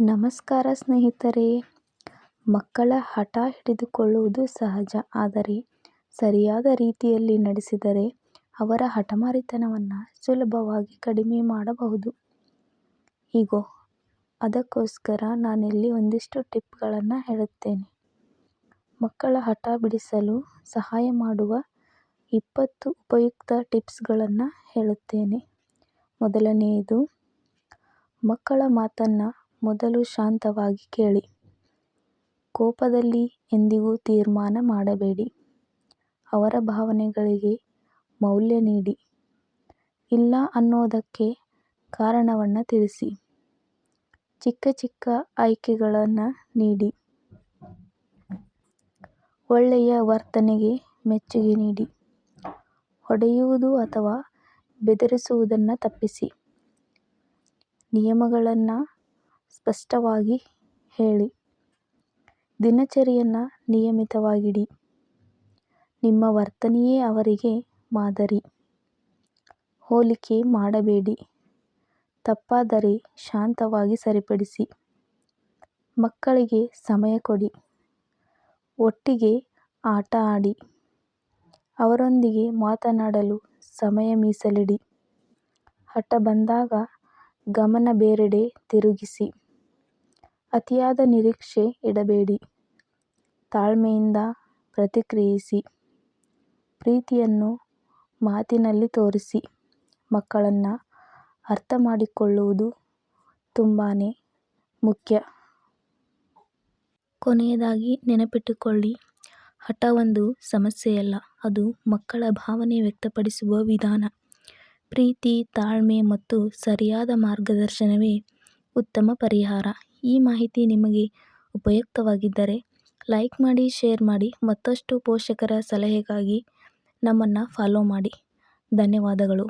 ನಮಸ್ಕಾರ ಸ್ನೇಹಿತರೆ, ಮಕ್ಕಳ ಹಠ ಹಿಡಿದುಕೊಳ್ಳುವುದು ಸಹಜ. ಆದರೆ, ಸರಿಯಾದ ರೀತಿಯಲ್ಲಿ ನಡೆಸಿದರೆ ಅವರ ಹಠಮಾರಿತನವನ್ನು ಸುಲಭವಾಗಿ ಕಡಿಮೆ ಮಾಡಬಹುದು. ಇಗೋ, ಅದಕ್ಕೋಸ್ಕರ ನಾನಿಲ್ಲಿ ಒಂದಿಷ್ಟು ಟಿಪ್ಗಳನ್ನು ಹೇಳುತ್ತೇನೆ. ಮಕ್ಕಳ ಹಠ ಬಿಡಿಸಲು ಸಹಾಯ ಮಾಡುವ ಇಪ್ಪತ್ತು ಉಪಯುಕ್ತ ಟಿಪ್ಸ್ಗಳನ್ನು ಹೇಳುತ್ತೇನೆ. ಮೊದಲನೆಯದು, ಮಕ್ಕಳ ಮಾತನ್ನು ಮೊದಲು ಶಾಂತವಾಗಿ ಕೇಳಿ. ಕೋಪದಲ್ಲಿ ಎಂದಿಗೂ ತೀರ್ಮಾನ ಮಾಡಬೇಡಿ. ಅವರ ಭಾವನೆಗಳಿಗೆ ಮೌಲ್ಯ ನೀಡಿ. ಇಲ್ಲ ಅನ್ನೋದಕ್ಕೆ ಕಾರಣವನ್ನು ತಿಳಿಸಿ. ಚಿಕ್ಕ ಚಿಕ್ಕ ಆಯ್ಕೆಗಳನ್ನು ನೀಡಿ. ಒಳ್ಳೆಯ ವರ್ತನೆಗೆ ಮೆಚ್ಚುಗೆ ನೀಡಿ. ಹೊಡೆಯುವುದು ಅಥವಾ ಬೆದರಿಸುವುದನ್ನು ತಪ್ಪಿಸಿ. ನಿಯಮಗಳನ್ನು ಸ್ಪಷ್ಟವಾಗಿ ಹೇಳಿ. ದಿನಚರಿಯನ್ನು ನಿಯಮಿತವಾಗಿಡಿ. ನಿಮ್ಮ ವರ್ತನೆಯೇ ಅವರಿಗೆ ಮಾದರಿ. ಹೋಲಿಕೆ ಮಾಡಬೇಡಿ. ತಪ್ಪಾದರೆ ಶಾಂತವಾಗಿ ಸರಿಪಡಿಸಿ. ಮಕ್ಕಳಿಗೆ ಸಮಯ ಕೊಡಿ. ಒಟ್ಟಿಗೆ ಆಟ ಆಡಿ. ಅವರೊಂದಿಗೆ ಮಾತನಾಡಲು ಸಮಯ ಮೀಸಲಿಡಿ. ಹಠ ಬಂದಾಗ ಗಮನ ಬೇರೆಡೆ ತಿರುಗಿಸಿ. ಅತಿಯಾದ ನಿರೀಕ್ಷೆ ಇಡಬೇಡಿ. ತಾಳ್ಮೆಯಿಂದ ಪ್ರತಿಕ್ರಿಯಿಸಿ. ಪ್ರೀತಿಯನ್ನು ಮಾತಿನಲ್ಲಿ ತೋರಿಸಿ. ಮಕ್ಕಳನ್ನು ಅರ್ಥ ಮಾಡಿಕೊಳ್ಳುವುದು ತುಂಬಾ ಮುಖ್ಯ. ಕೊನೆಯದಾಗಿ ನೆನಪಿಟ್ಟುಕೊಳ್ಳಿ. ಹಠ ಒಂದು ಸಮಸ್ಯೆಯಲ್ಲ, ಅದು ಮಕ್ಕಳ ಭಾವನೆ ವ್ಯಕ್ತಪಡಿಸುವ ವಿಧಾನ. ಪ್ರೀತಿ, ತಾಳ್ಮೆ ಮತ್ತು ಸರಿಯಾದ ಮಾರ್ಗದರ್ಶನವೇ ಉತ್ತಮ ಪರಿಹಾರ. ಈ ಮಾಹಿತಿ ನಿಮಗೆ ಉಪಯುಕ್ತವಾಗಿದ್ದರೆ ಲೈಕ್ ಮಾಡಿ, ಶೇರ್ ಮಾಡಿ, ಮತ್ತಷ್ಟು ಪೋಷಕರ ಸಲಹೆಗಾಗಿ ನಮ್ಮನ್ನು ಫಾಲೋ ಮಾಡಿ. ಧನ್ಯವಾದಗಳು.